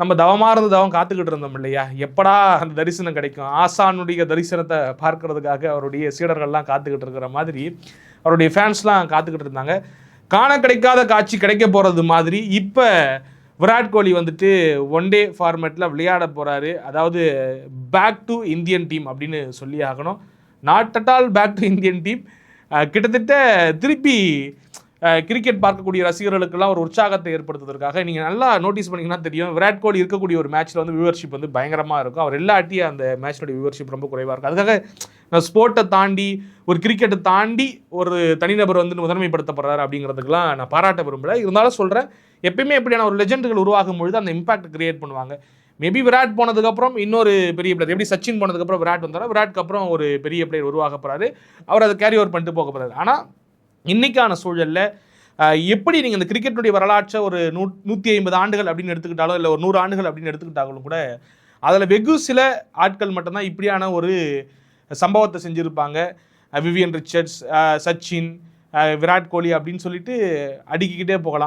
நம்ம தவமாக இருந்து தவம் காத்துக்கிட்டு இருந்தோம் இல்லையா? எப்படா அந்த தரிசனம் கிடைக்கும்? ஆசானுடைய தரிசனத்தை பார்க்கறதுக்காக அவருடைய சீடர்கள்லாம் காத்துக்கிட்டு இருக்கிற மாதிரி அவருடைய ஃபேன்ஸ்லாம் காத்துக்கிட்டு இருந்தாங்க. காண கிடைக்காத காட்சி கிடைக்க போகிறது மாதிரி இப்போ விராட் கோலி வந்துட்டு ஒன் டே ஃபார்மேட்டில் விளையாட போகிறாரு அதாவது பேக் டு இந்தியன் டீம் அப்படின்னு சொல்லி ஆகணும். Not at all back to Indian team கிட்டத்தட்ட திருப்பி கிரிக்கெட் பார்க்கக்கூடிய ரசிகர்களுக்கெல்லாம் ஒரு உற்சாகத்தை ஏற்படுத்துவதற்காக நீங்கள் நல்லா நோட்டீஸ் பண்ணீங்கன்னா தெரியும். விராட் கோலி இருக்கக்கூடிய ஒரு மேட்ச்சில் வந்து வியூவர்ஷிப் வந்து பயங்கரமாக இருக்கும். அவர் இல்லாட்டி அந்த மேட்சோட வியூவர்ஷிப் ரொம்ப குறைவாக இருக்கும். அதுக்காக நான் ஸ்போர்ட்டை தாண்டி ஒரு கிரிக்கெட்டை தாண்டி ஒரு தனிநபர் வந்து முதன்மைப்படுத்தப்படுறாரு அப்படிங்கிறதுக்கெல்லாம் நான் பாராட்ட விரும்பலை. இருந்தாலும் சொல்கிறேன் எப்பயுமே எப்படியான ஒரு லெஜெண்டுகள் உருவாகும் பொழுது அந்த இம்பாக்ட் கிரியேட் பண்ணுவாங்க. மேபி விராட் போனதுக்கப்புறம் இன்னொரு பெரிய பிளேயர் எப்படி சச்சின் போனதுக்கப்புறம் விராட் வந்தாலும் விராட்க்கு அப்புறம் ஒரு பெரிய பிளேயர் உருவாக போகிறாரு அவர் அதை கேரி ஓவர் பண்ணிட்டு போக போகிறாரு ஆனால் இன்றைக்கான சூழலில் எப்படி நீங்கள் இந்த கிரிக்கெட்டுடைய வரலாற்றை ஒரு நூ நூற்றி ஐம்பது ஆண்டுகள் அப்படின்னு எடுத்துக்கிட்டாலோ இல்லை ஒரு நூறு ஆண்டுகள் அப்படின்னு எடுத்துக்கிட்டாலும் கூட அதில் வெகு சில ஆட்கள் மட்டும்தான் இப்படியான ஒரு சம்பவத்தை செஞ்சுருப்பாங்க. விவியன் ரிச்சர்ட்ஸ் சச்சின் விராட் கோலி அப்படின்னு சொல்லிட்டு அடுக்கிக்கிட்டே போகலாம்.